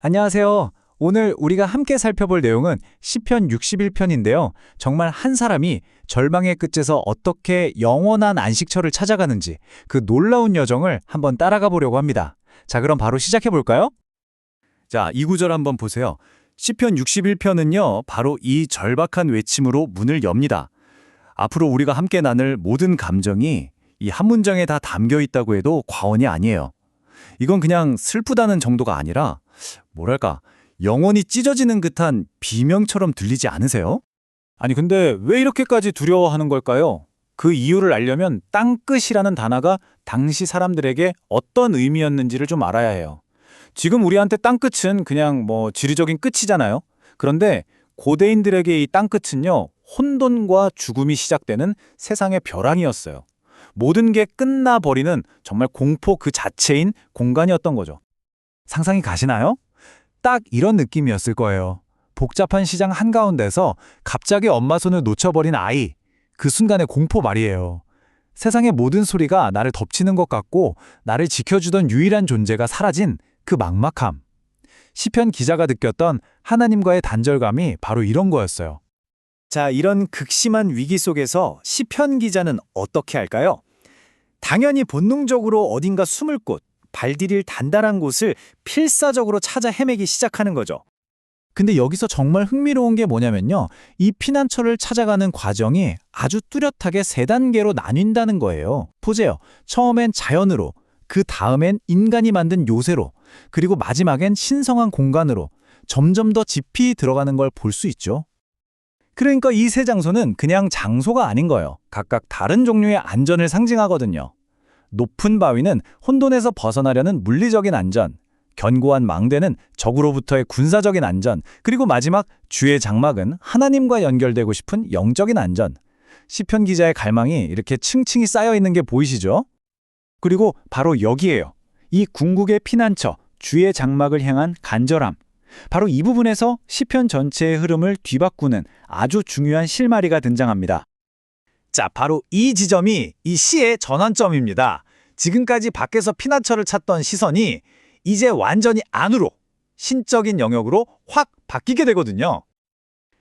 안녕하세요. 오늘 우리가 함께 살펴볼 내용은 시편 61편인데요. 정말 한 사람이 절망의 끝에서 어떻게 영원한 안식처를 찾아가는지 그 놀라운 여정을 한번 따라가 보려고 합니다. 자, 그럼 바로 시작해 볼까요? 자, 이 구절 한번 보세요. 시편 61편은요. 바로 이 절박한 외침으로 문을 엽니다. 앞으로 우리가 함께 나눌 모든 감정이 이 한 문장에 다 담겨 있다고 해도 과언이 아니에요. 이건 그냥 슬프다는 정도가 아니라 뭐랄까 영혼이 찢어지는 듯한 비명처럼 들리지 않으세요? 아니 근데 왜 이렇게까지 두려워하는 걸까요? 그 이유를 알려면 땅끝이라는 단어가 당시 사람들에게 어떤 의미였는지를 좀 알아야 해요. 지금 우리한테 땅끝은 그냥 뭐 지리적인 끝이잖아요. 그런데 고대인들에게 이 땅끝은요 혼돈과 죽음이 시작되는 세상의 벼랑이었어요. 모든 게 끝나버리는 정말 공포 그 자체인 공간이었던 거죠. 상상이 가시나요? 딱 이런 느낌이었을 거예요. 복잡한 시장 한가운데서 갑자기 엄마 손을 놓쳐버린 아이. 그 순간의 공포 말이에요. 세상의 모든 소리가 나를 덮치는 것 같고 나를 지켜주던 유일한 존재가 사라진 그 막막함. 시편 기자가 느꼈던 하나님과의 단절감이 바로 이런 거였어요. 자, 이런 극심한 위기 속에서 시편 기자는 어떻게 할까요? 당연히 본능적으로 어딘가 숨을 곳, 발디딜 단단한 곳을 필사적으로 찾아 헤매기 시작하는 거죠. 근데 여기서 정말 흥미로운 게 뭐냐면요. 이 피난처를 찾아가는 과정이 아주 뚜렷하게 세 단계로 나뉜다는 거예요. 보세요. 처음엔 자연으로, 그 다음엔 인간이 만든 요새로, 그리고 마지막엔 신성한 공간으로 점점 더 깊이 들어가는 걸 볼 수 있죠. 그러니까 이 세 장소는 그냥 장소가 아닌 거예요. 각각 다른 종류의 안전을 상징하거든요. 높은 바위는 혼돈에서 벗어나려는 물리적인 안전, 견고한 망대는 적으로부터의 군사적인 안전, 그리고 마지막 주의 장막은 하나님과 연결되고 싶은 영적인 안전. 시편 기자의 갈망이 이렇게 층층이 쌓여 있는 게 보이시죠? 그리고 바로 여기에요. 이 궁극의 피난처, 주의 장막을 향한 간절함. 바로 이 부분에서 시편 전체의 흐름을 뒤바꾸는 아주 중요한 실마리가 등장합니다. 자, 바로 이 지점이 이 시의 전환점입니다. 지금까지 밖에서 피난처를 찾던 시선이 이제 완전히 안으로, 신적인 영역으로 확 바뀌게 되거든요.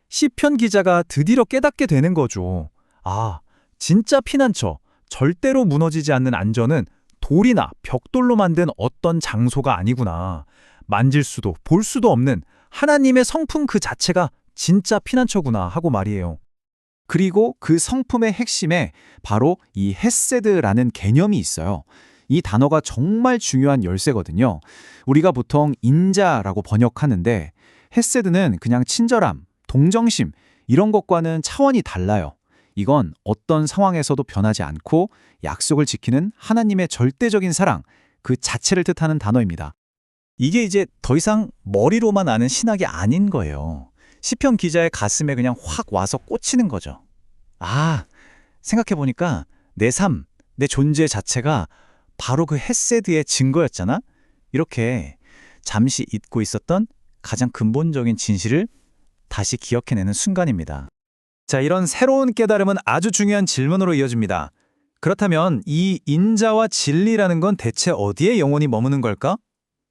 시편 기자가 드디어 깨닫게 되는 거죠. 아, 진짜 피난처, 절대로 무너지지 않는 안전은 돌이나 벽돌로 만든 어떤 장소가 아니구나. 만질 수도 볼 수도 없는 하나님의 성품 그 자체가 진짜 피난처구나 하고 말이에요. 그리고 그 성품의 핵심에 바로 이 헤세드라는 개념이 있어요. 이 단어가 정말 중요한 열쇠거든요. 우리가 보통 인자라고 번역하는데 헤세드는 그냥 친절함, 동정심 이런 것과는 차원이 달라요. 이건 어떤 상황에서도 변하지 않고 약속을 지키는 하나님의 절대적인 사랑 그 자체를 뜻하는 단어입니다. 이게 이제 더 이상 머리로만 아는 신학이 아닌 거예요. 시편 기자의 가슴에 그냥 확 와서 꽂히는 거죠. 아, 생각해보니까 내 삶, 내 존재 자체가 바로 그 헤세드의 증거였잖아? 이렇게 잠시 잊고 있었던 가장 근본적인 진실을 다시 기억해내는 순간입니다. 자, 이런 새로운 깨달음은 아주 중요한 질문으로 이어집니다. 그렇다면 이 인자와 진리라는 건 대체 어디에 영원히 머무는 걸까?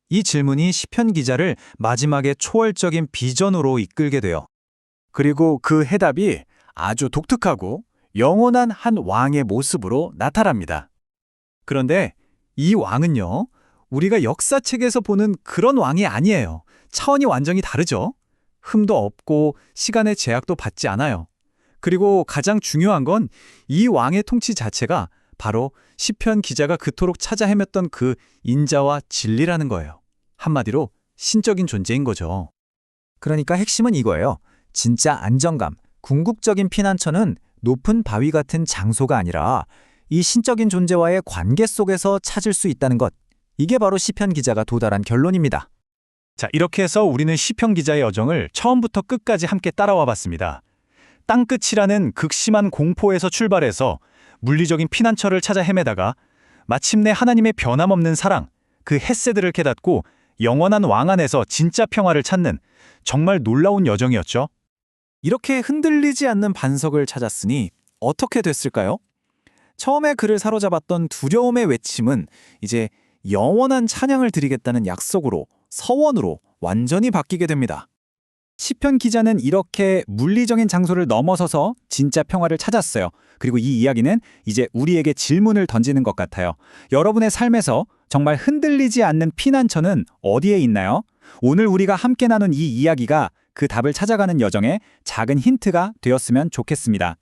이 질문이 시편 기자를 마지막에 초월적인 비전으로 이끌게 돼요. 그리고 그 해답이 아주 독특하고 영원한 한 왕의 모습으로 나타납니다. 그런데 이 왕은요, 우리가 역사책에서 보는 그런 왕이 아니에요. 차원이 완전히 다르죠? 흠도 없고 시간의 제약도 받지 않아요. 그리고 가장 중요한 건 이 왕의 통치 자체가 바로 시편 기자가 그토록 찾아 헤맸던 그 인자와 진리라는 거예요. 한마디로 신적인 존재인 거죠. 그러니까 핵심은 이거예요. 진짜 안정감, 궁극적인 피난처는 높은 바위 같은 장소가 아니라 이 신적인 존재와의 관계 속에서 찾을 수 있다는 것. 이게 바로 시편 기자가 도달한 결론입니다. 자, 이렇게 해서 우리는 시편 기자의 여정을 처음부터 끝까지 함께 따라와 봤습니다. 땅끝이라는 극심한 공포에서 출발해서 물리적인 피난처를 찾아 헤매다가 마침내 하나님의 변함없는 사랑, 그 햇새들을 깨닫고 영원한 왕 안에서 진짜 평화를 찾는 정말 놀라운 여정이었죠. 이렇게 흔들리지 않는 반석을 찾았으니 어떻게 됐을까요? 처음에 그를 사로잡았던 두려움의 외침은 이제 영원한 찬양을 드리겠다는 약속으로 서원으로 완전히 바뀌게 됩니다. 시편 기자는 이렇게 물리적인 장소를 넘어서서 진짜 평화를 찾았어요. 그리고 이 이야기는 이제 우리에게 질문을 던지는 것 같아요. 여러분의 삶에서 정말 흔들리지 않는 피난처는 어디에 있나요? 오늘 우리가 함께 나눈 이 이야기가 그 답을 찾아가는 여정에 작은 힌트가 되었으면 좋겠습니다.